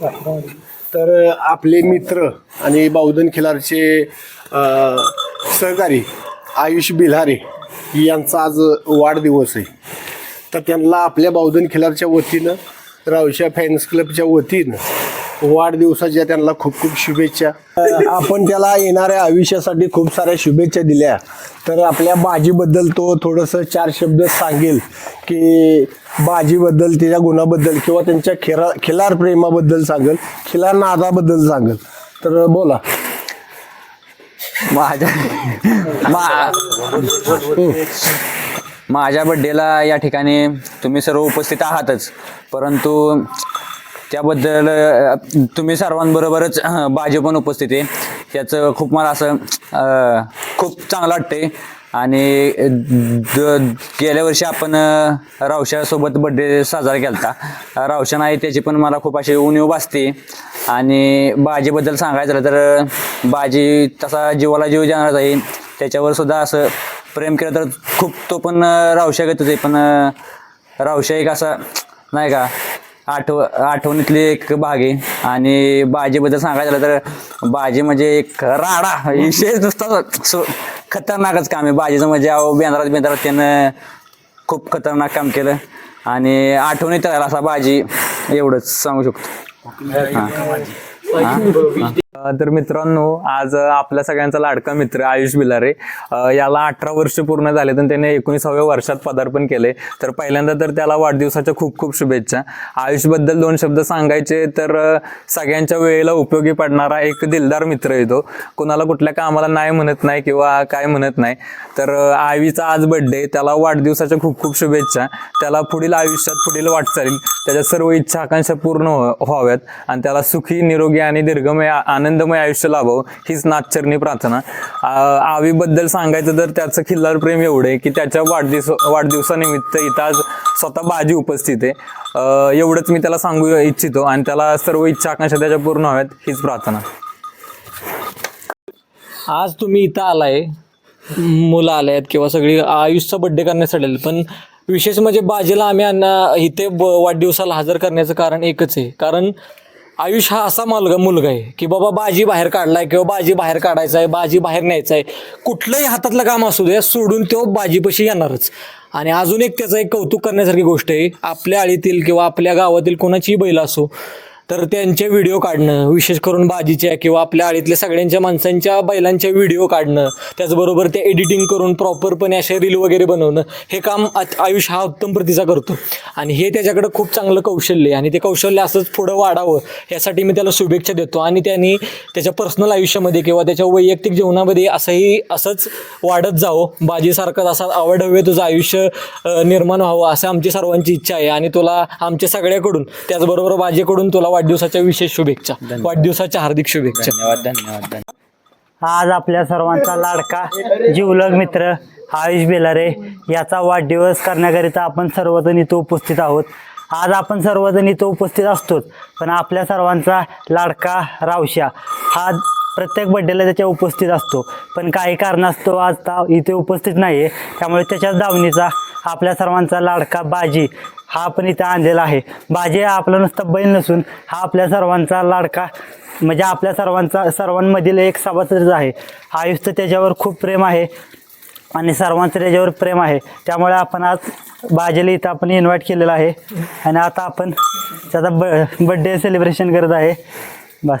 तर आपले मित्र आणि बावधन खिलारचे सहकारी आयुष बिल्हारे यांचा आज वाढदिवस आहे. तर त्यांना आपल्या बावधन खिलारच्या वतीनं रावशा फॅन्स क्लबच्या वतीनं वाढदिवसाच्या त्यांना खूप खूप शुभेच्छा. आपण त्याला येणाऱ्या आयुष्यासाठी खूप साऱ्या शुभेच्छा दिल्या. तर आपल्या बाजीबद्दल तो थोडंसं चार शब्द सांगेल की बाजीबद्दल त्याच्या गुणाबद्दल किंवा त्यांच्या खेळा खिलार प्रेमाबद्दल सांगेल खिलार नादाबद्दल सांगेल. तर बोला. माझ्या मा- माझ्या बड्डेला या ठिकाणी तुम्ही सर्व उपस्थित आहातच. परंतु त्याबद्दल तुम्ही सर्वांबरोबरच भाजी बाजी पण उपस्थित आहे. त्याचं खूप मला असं खूप चांगलं वाटते आणि द- गेल्या वर्षी आपण रावशासोबत बड्डे साजरा केला होता रावशा नाही त्याची पण मला खूप अशी उणीव भासते. आणि बाजीबद्दल सांगायचं झालं तर बाजी तसा जीवाला जीव जाणार आहे. त्याच्यावर सुद्धा असं प्रेम केलं तर खूप तो पण रावशा घेतच आहे. पण रावशा एक असा नाही का आठव आठवणीतली एक भाग आहे. आणि बाजीबद्दल सांगायचं झालं तर बाजी म्हणजे एक राडा. विशेष नुसता सो- खतरनाकच काम आहे. बाजीचं म्हणजे अहो बेंद्रात बेंद्रात त्यानं खूप खतरनाक काम केलं. आणि आठवणीत राहिला असा बाजी. एवढंच सांगू शकतो. अ, तर मित्रांनो आज आपल्या सगळ्यांचा लाडका मित्र आयुष बिलारे याला अठरा वर्ष पूर्ण झाले तर त्याने एकोणीसाव्या वर्षात पदार्पण केले तर पहिल्यांदा तर त्याला वाढदिवसाच्या खूप खूप शुभेच्छा. आयुषबद्दल दोन शब्द सांगायचे तर सगळ्यांच्या वेळेला उपयोगी पडणारा एक दिलदार मित्र येतो कोणाला कुठल्या कामाला नाही म्हणत नाही किंवा काय म्हणत नाही. तर आईचा आज बर्थडे त्याला वाढदिवसाच्या खूप खूप शुभेच्छा. त्याला पुढील आयुष्यात पुढील वाटचालील त्याच्या सर्व इच्छा आकांक्षा पूर्ण हो-, व्हाव्यात. आणि त्याला सुखी निरोगी आणि दीर्घमय आनंद आनंदमय आयुष्य लाभावं हीच नाचरणी प्रार्थना. आवीबद्दल सांगायचं तर त्याचं खिल्लार प्रेम एवढे की त्याच्या वाढदिवस वाढदिवसानिमित्त इथं आज स्वतः बाजी उपस्थित आहे. एवढंच मी त्याला सांगू इच्छितो आणि त्याला सर्व इच्छा आकांक्षा त्याच्या पूर्ण व्हाव्यात हीच प्रार्थना. आज तुम्ही इथं आलाय मुलं आले आहेत किंवा सगळी आयुषचा बड्डे करण्यासाठी पण विशेष म्हणजे बाजीला आम्ही इथे वाढदिवसाला हजर करण्याचं कारण एकच आहे. कारण आयुष हा असा मुलगा मुलगा आहे की बाबा बाजी बाहेर काढलाय किंवा बाजी बाहेर काढायचा आहे बाजी बाहेर न्यायचा आहे कुठलंही हातातलं काम असू दे सोडून तो बाजीपाशी येणारच. आणि अजून एक त्याचं एक कौतुक करण्यासारखी गोष्ट आहे आपल्या आळीतील किंवा आपल्या गावातील कोणाचीही बैल असो तर त्यांचे व्हिडिओ काढणं विशेष करून बाजीच्या किंवा आपल्या आळीतल्या सगळ्यांच्या माणसांच्या बैलांच्या व्हिडिओ काढणं त्याचबरोबर ते एडिटिंग करून प्रॉपरपणे असे रील वगैरे बनवणं हे काम आ- आयुष हा उत्तम प्रतीचा करतो. आणि हे त्याच्याकडं खूप चांगलं कौशल्य आहे आणि ते कौशल्य असंच पुढं वाढावं यासाठी मी त्याला शुभेच्छा देतो. आणि त्यांनी त्याच्या पर्सनल आयुष्यामध्ये किंवा त्याच्या वैयक्तिक जीवनामध्ये असंही असंच वाढत जावं. बाजीसारखंच असा आवड हवे तुझं आयुष्य निर्माण व्हावं असं आमची सर्वांची इच्छा आहे. आणि तुला आमच्या सगळ्याकडून त्याचबरोबर बाजीकडून तुला वाढदिवसाच्या विशेष शुभेच्छा. वाढदिवसाच्या हार्दिक शुभेच्छा. धन्यवाद धन्यवाद आज आपल्या सर्वांचा लाडका जीवलग मित्र आयुष बेलारे याचा वाढदिवस करण्याकरिता आपण सर्वजण इथं उपस्थित आहोत. आज आपण सर्वजण इथं उपस्थित असतोच पण आपल्या सर्वांचा लाडका रावशा हा प्रत्येक बड्डेला त्याच्या उपस्थित असतो. पण काही कारणास्तव आज ता इथे उपस्थित नाही आहे त्यामुळे त्याच्याच दावणीचा आपल्या सर्वांचा लाडका बाजी हा पण इथं आणलेला आहे. बाजी हा आपला नुसता बैल नसून हा आपल्या सर्वांचा लाडका म्हणजे आपल्या सर्वांचा सर्वांमधील एक सभासदच आहे. आयुषचं त्याच्यावर खूप प्रेम आहे आणि सर्वांचं त्याच्यावर प्रेम आहे. त्यामुळे आपण आज बाजेला इथं आपण इन्व्हाइट केलेलं आहे. आणि आता आपण त्याचा ब बड्डे सेलिब्रेशन करत आहे. बस.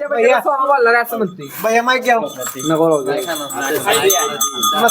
भैया. माहिती